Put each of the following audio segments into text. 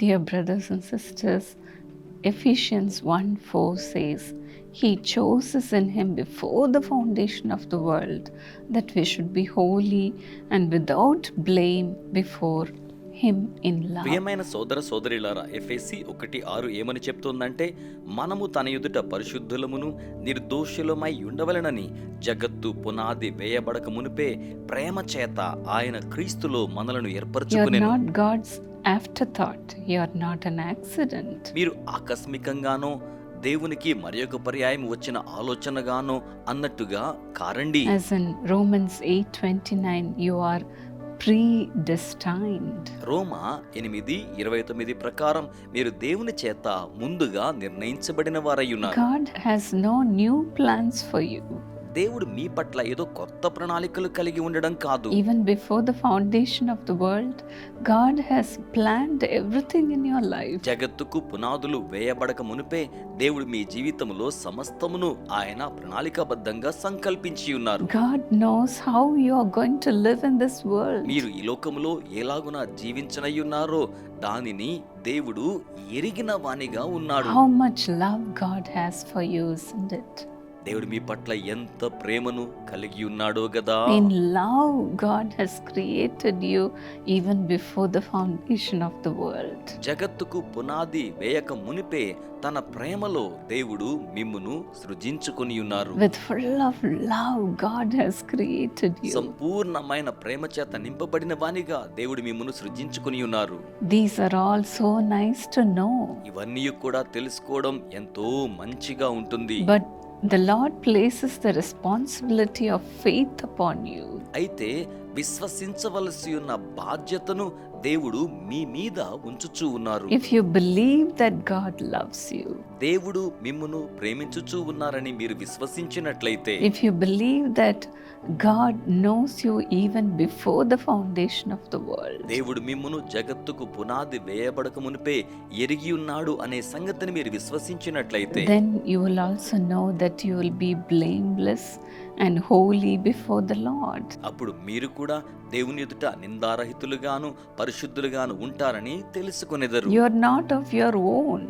Dear brothers and sisters, Ephesians 1 4 says, He chose us in Him before the foundation of the world that we should be holy and without blame before Him in love. ప్రియమైన సోదర సోదరిలారా ఎఫ్ఎసి ఒకటి ఆరు ఏమని చెప్తోందంటే మనము తన ఎదుట పరిశుద్ధులమును నిర్దోషులమై ఉండవలెనని జగత్తు పునాది వేయబడక మునిపే ప్రేమ చేత ఆయన క్రీస్తులో మనలను You're ఏర్పరచుకునేను not God's afterthought, you're not an accident. మీరు ఆకస్మికంగానో దేవునికి మరి ఒక పర్యాయం వచ్చిన ఆలోచనగానో అన్నట్టుగా కారండి As in Romans 8:29, you are predestined. రోమా ఎనిమిది ఇరవై తొమ్మిది ప్రకారం మీరు దేవుని చేత ముందుగా నిర్ణయించబడిన వారయ్యున్నారు God has no new plans for you. దేవుడు మీ పట్ల ఏదో కొత్త ప్రణాళికలు కలిగి ఉండడం కాదు. Even before the foundation of the world God has planned everything in your life జగత్తుకు పునాదులు వేయబడక మునిపే దేవుడు మీ జీవితంలో సమస్తమును ఆయన ప్రణాళికబద్ధంగా సంకల్పించి ఉన్నారు. God knows how you are going to live in this world మీరు ఈ లోకములో ఎలాగునా జీవించనై ఉన్నారో దానిని దేవుడు ఎరిగిన వాణిగా ఉన్నాడు. How much love God has for you it దేవుడు మీ పట్ల ఎంత ప్రేమను కలిగి ఉన్నాడో గదా In love, God has created you even before the foundation of the world. జగత్తుకు పునాది వేయక మునిపే తన ప్రేమలో దేవుడు మిమ్మును సృజించుకొని ఉన్నారు With full of love, God has created you. సంపూర్ణమైన ప్రేమ చేత నింపబడిన వానిగా దేవుడు మిమ్మును సృజించుకొని ఉన్నారు These are all so nice to know. ఇవన్నీ కూడా తెలుసుకోవడం ఎంతో మంచిగా ఉంటుంది But the Lord places the responsibility of faith upon you అయితే విశ్వసించవలసి ఉన్న బాధ్యతను దేవుడు మీ మీద ఉంచుచూ ఉన్నారు If you believe that God loves you, దేవుడు మిమ్మును ప్రేమించుచూ ఉన్నారని మీరు విశ్వసించినట్లయితే if you believe that God knows you even before the foundation of the world, దేవుడు మిమ్మును జగత్తుకు పునాది వేయబడక మునిపే ఎరిగి ఉన్నాడు అనే సంగతిని మీరు విశ్వసించినట్లయితే then you will also know that you will be blameless and holy before the Lord అప్పుడు మీరు కూడా దేవుని ఎదుట నిందారహితులుగాను పరిశుద్ధులుగాను ఉంటారని తెలుసుకునేదారు. You are not of your own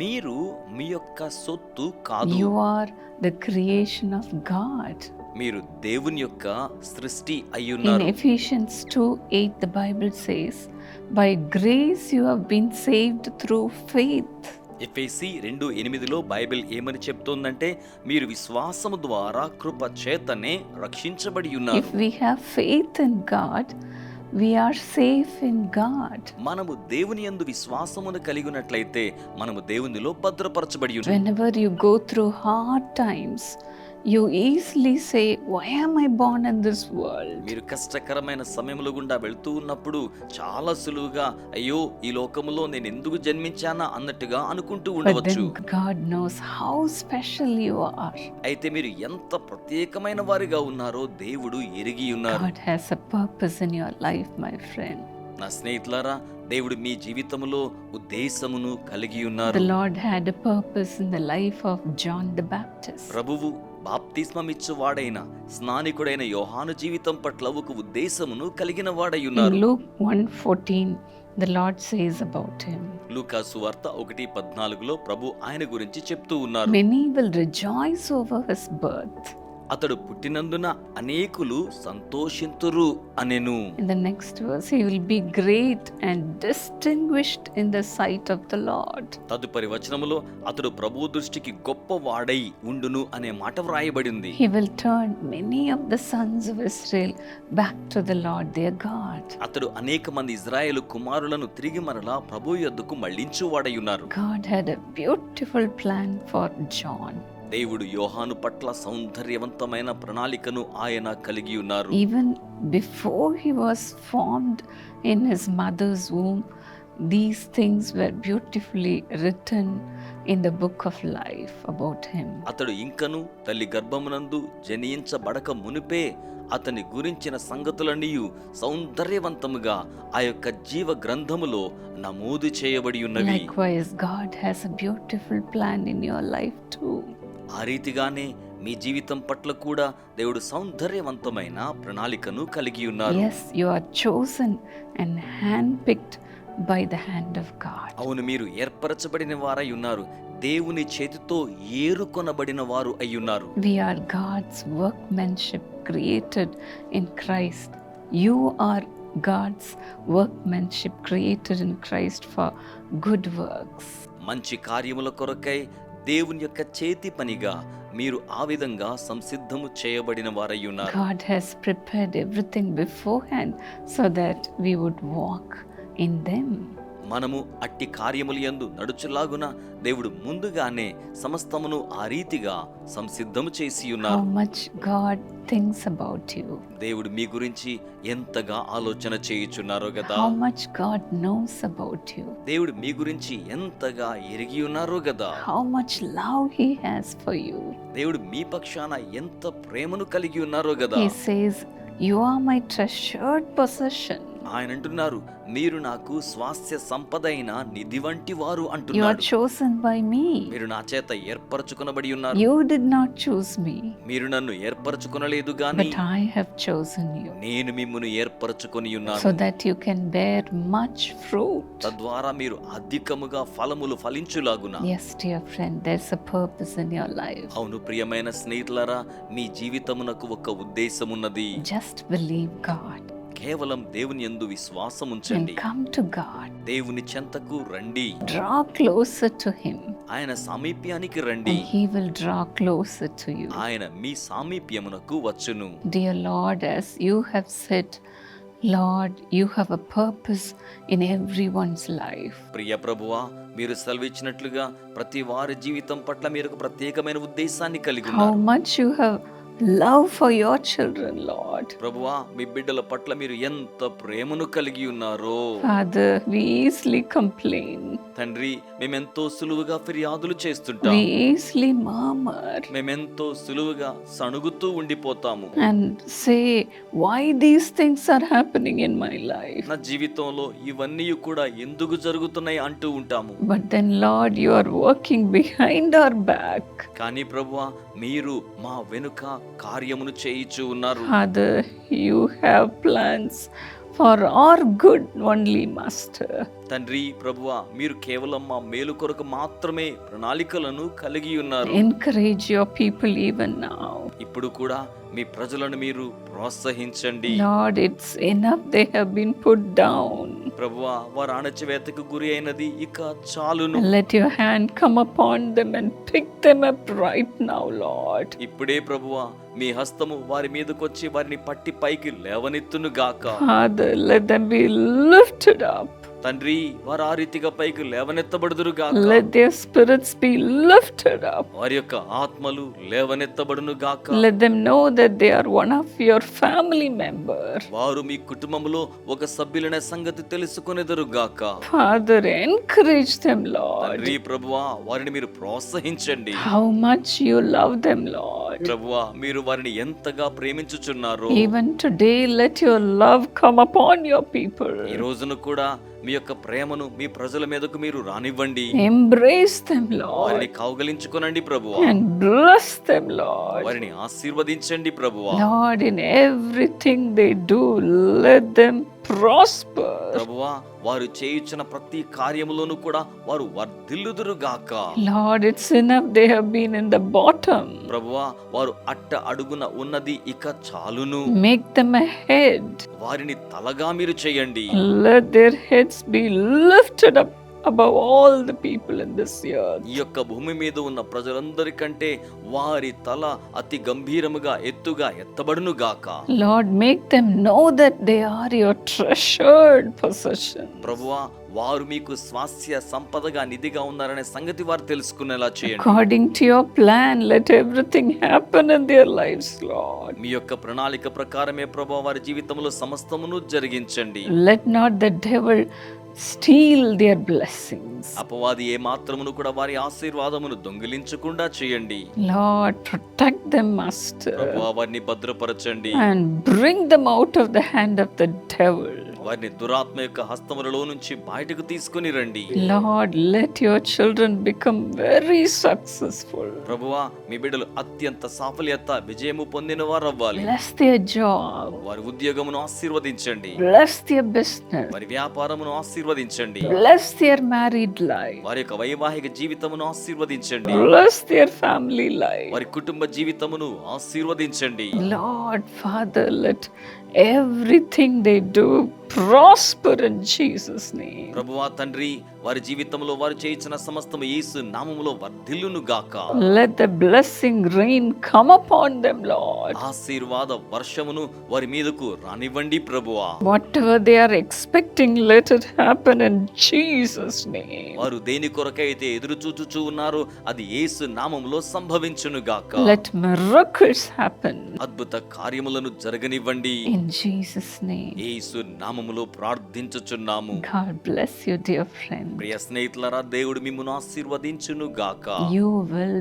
మీరు మీ యొక్క సొత్తు కాదు. You are the creation of God మీరు దేవుని యొక్క సృష్టి అయి ఉన్నారు in Ephesians 2:8 the Bible says by grace you have been saved through faith ఎఫ్ఎసి రెండు ఎనిమిదిలో బైబిల్ ఏమని చెప్తోందంటే మీరు విశ్వాసము ద్వారా కృప చేతనే రక్షించబడి ఉన్నారు If we have faith in God, we are safe in God. మనము దేవుని యందు విశ్వాసమును కలిగి ఉన్నట్లయితే మనము దేవునిలో భద్రపరచబడి ఉన్నాం Whenever you go through hard times, you easily say, Why am I born in this world? మీరు కష్టకరమైన సమయముల గుండా వెళ్తూ ఉన్నప్పుడు చాలా సులువుగా అయ్యో ఈ లోకములో నేను ఎందుకు జన్మించానా అన్నట్టుగా అనుకుంటూ But ఉండవచ్చు then God knows how special you are. అయితే మీరు ఎంత ప్రత్యేకమైన వారిగా ఉన్నారో దేవుడు ఎరిగి ఉన్నారు God has a purpose in your life, my friend. నా స్నేహితులారా దేవుడు మీ జీవితంలో ఉద్దేశమును కలిగి ఉన్నారు The Lord had a purpose in the life of John the Baptist. ప్రభువు బాప్తిస్మమిచ్చు వాడైన స్నానికుడైన యోహాను జీవితం పట్ల ఒక ఉద్దేశమును కలిగిన వాడై ఉన్నారు Luke 1:14, the Lord says about him, లూకాసు వార్త ఒకటి పద్నాలుగులో ప్రభు ఆయన గురించి చెప్తూ ఉన్నారు Many will rejoice over his birth. అతడు పుట్టినందున అనేకులు సంతోషింతురు అనెను. The next verse he will be great and distinguished in the sight of the Lord తదుపరి వచనములో అతడు ప్రభు దృష్టికి గొప్ప వాడై ఉండును అనే మాట వ్రాయబడింది. He will turn many of the sons of back to the Lord their God అతడు అనేక మంది ఇజ్రాయెల్ కుమారులను తిరిగి మరలా ప్రభు యొద్దకు మళ్ళించువాడై ఉన్నారు. God had a beautiful plan for John దేవుడు యోహాను పట్ల సౌందర్యవంతమైన ప్రణాళికను ఆయన కలిగి ఉన్నారు. Even before he was formed in his mother's home these things were beautifully written in the book of life about him అతడు ఇంకను తల్లి గర్భమునందు జనించబడక మునిపే అతని గురించిన సంగతులన్నీ సౌందర్యవంతముగా ఆ యొక్క జీవ గ్రంథములో నమోదు చేయబడి ఉన్నవి. Likewise God has a beautiful plan in your life to ఆ రీతిగానే మీ జీవితం పట్ల కూడా దేవుడు సౌందర్యవంతమైన ప్రణాళికను కలిగి ఉన్నారు Yes, you are chosen and handpicked by the hand of God. అవును మీరు ఏర్పరచబడిన వారై ఉన్నారు దేవుని చేతితో ఏరుకొనబడిన వారు అయ్యున్నారు We are God's workmanship created in Christ. You are God's workmanship created in Christ for good works. మంచి కార్యముల కొరకై దేవుని యొక్క చేతి పనిగా మీరు ఆ విధంగా సంసిద్ధము చేయబడిన వారై ఉన్నారు. God has everything beforehand so that we would walk in them మనము అట్టి కార్యములు యందు నడుచులాగున దేవుడు ముందుగానే సమస్తమును ఆ రీతిగా సంసిద్ధము చేసి How ఉన్నారు much God thinks about you, దేవుడు మీ గురించి ఎంతగా ఆలోచన చేయుచున్నారో కదా? How much God knows about you, దేవుడు మీ గురించి ఎంతగా ఎరిగి ఉన్నారో కదా? How much love He has for you. దేవుడు మీ పక్షాన ఎంత ప్రేమను కలిగి ఉన్నారో కదా? He says, You are my treasured possession. ఆయన అంటున్నారు మీరు నాకు స్వాస్థ్య సంపద అయిన నిధి వంటి వారు అంటున్నారు chosen by me. మీరు నా చేత ఏర్పరచుకొనబడి ఉన్నారు. You did not choose me, మీరు నన్ను ఏర్పరచుకొనలేదు గాని but I have chosen you. నేను మిమ్మును ఏర్పరచుకొని ఉన్నాను. That you can bear much fruit. తద్వారా మీరు అధికముగా ఫలములు ఫలించులాగున. Yes, dear friend, there's a purpose in your life. అవును ప్రియమైన స్నేహితులారా మీ జీవితమునకు ఒక ఉద్దేశం ఉన్నది Just believe God. కేవలం దేవుని యందు విశ్వాసం ఉంచండి. కమ్ టు గాడ్ దేవుని చెంతకు రండి. డ్రా క్లోజర్ టు హిమ్ ఆయన సామీప్యానికి రండి. He will draw closer to you ఆయన మీ సామీప్యమునకు వచ్చును. Dear Lord as you have set Lord you have a purpose in everyone's life ప్రియ ప్రభువా మీరు సెలవిచ్చినట్లుగా ప్రతి వారి జీవితం పట్ల మీరు ప్రత్యేకమైన ఉద్దేశాన్ని కలిగి ఉన్నారు. How much you have love for your children, Lord. ప్రభువా మీ బిడ్డల పట్ల మీరు ఎంత ప్రేమను కలిగి ఉన్నారో Father, we easily complain, తండ్రి మేమెంతో సులువుగా ఫిర్యాదులు చేస్తుంటాం we easily murmur మేమెంతో సులువుగా సణుగుతూ ఉండిపోతాము and say, Why these things are happening in my life? నా జీవితంలో ఇవన్నీ కూడా ఎందుకు జరుగుతున్నాయి అంటూ ఉంటాము But then, Lord, you are working behind our back. కానీ ప్రభువా మీరు మా వెనుక కార్యమును చేయిచు ఉన్నారు. Father you have plans for our good only master తండ్రి ప్రభువా మీరు కేవలం మా మేలు కొరకు మాత్రమే ప్రణాళికలను కలిగి ఉన్నారు. Encourage your people even now ఇప్పుడు కూడా మీ ప్రజలను మీరు ప్రోత్సహించండి. Lord it's enough they have been put down ప్రభువా వారు అణచివేతకు గురి అయినది ఇక చాలును. Let your hand come upon them and pick them up right now Lord ఇప్పుడే ప్రభువా మీ హస్తము వారి మీదకి వచ్చి వారిని పట్టి పైకి లేవనెత్తును గాక. Father let them be lifted up తండ్రి వారు ఆ రీతిగా పైకి లేవనెత్తబడుదురు గాక let their spirits be lifted వారి యొక్క ఆత్మలు లేవనెత్తబడును గాక let them know or one of your family member వారు మీ కుటుంబములో ఒక సభ్యులనే సంగతి తెలుసుకొనేదురు గాక ఫాదర్ ఎన్కరేజ్ దెం లార్డ్ తండ్రి వారిని మీరు ప్రోత్సహించండి. How much you love them lord ప్రభువా మీరు వారిని ఎంతగా ప్రేమించుచున్నారు. Even today let your love come upon your people ఈ రోజును కూడా మీ యొక్క ప్రేమను మీ ప్రజల మీదకు మీరు రానివ్వండి. ఎంబ్రేస్ దెం లార్డ్ వారిని కౌగలించుకోనండి ప్రభువా. వారిని ఆశీర్వదించండి ప్రభు lord everything they do let them prosper. ప్రభువా వారు చేయుచున్న ప్రతి కార్యములోను కూడా వారు వర్ధిల్లుదురు గాక Lord, it's enough they have been in the bottom. ప్రభువా వారు అట్ట అడుగున ఉన్నది ఇక చాలును Make them a head. వారిని తలగా మీరు చేయండి Let their heads be lifted up above all the people in this earth. ఈ యొక్క భూమి మీద ఉన్న ప్రజలందరికంటే వారి తల అతి గంభీరముగా ఎత్తుగా ఎత్తబడును గాక Lord, make them know that they are your treasured possession. ప్రభువా వారు మీకు స్వాస్థ్య సంపదగా నిధిగా ఉన్నారనే సంగతి వారు తెలుసుకునేలా చేయండి According to your plan, let everything happen in their lives, Lord. మీ యొక్క ప్రణాళిక ప్రకారమే ప్రభు వారి జీవితంలో సమస్తమును జరిగించండి Let not the devil steal their blessings. అపవాది ఏ మాత్రమును కూడా వారి ఆశీర్వాదమును దొంగిలించకుండా చేయండి Lord, protect them, Master, ప్రభు వారిని భద్రపరచండి and bring them out of the hand of the devil. వారిని దురాత్మ యొక్క హస్తములలో నుంచి బయటకు తీసుకొని రండి Lord, let your children become very successful. ప్రభువా మీ బిడ్డలు అత్యంత సాఫల్యత విజయము పొందిన వారు అవ్వాలి Bless their job. వారి ఉద్యోగమును ఆశీర్వదించండి Bless their business. వారి వ్యాపారమును ఆశీర్వదించండి Bless their married life. వారి యొక్క వైవాహిక జీవితమును ఆశీర్వదించండి Bless their family life. వారి కుటుంబ జీవితమును ఆశీర్వదించండి Lord, Father, let everything they do prosper in Jesus' name. ప్రభువా తండ్రి వారి జీవితంలో వారు చేయించిన సమస్తము యేసు నామములో వర్ధిల్లును గాక Let the blessing rain come upon them, Lord. ఆశీర్వాద వర్షమును వారి మీదకు రానివ్వండి ప్రభువా Whatever they are expecting, let it happen in Jesus' name. వారు దేని కొరకైతే ఎదురు చూచుచూ ఉన్నారో అది యేసు నామములో సంభవించును గాక Let miracles happen అద్భుత కార్యములను జరగనివ్వండి ఇన్ జీసస్ నామములో ప్రార్థించుచున్నాము. God bless you dear friend ప్రియ దేవుడు మిమ్మును ఆశీర్వదించును గాక. యు విల్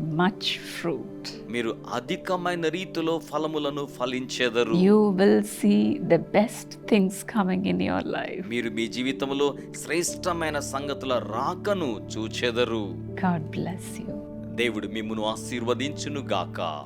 మచ్ ఫ్రూట్ మీరు అధికమైన రీతిలో ఫలములను ఫలించెదరు. You will see the best things coming in your life మీరు మీ జీవితములో శ్రేష్టమైన సంగతుల రాకను చూచెదరు. గాడ్ బ్లెస్ యు దేవుడు మిమ్మును ఆశీర్వదించును గాక.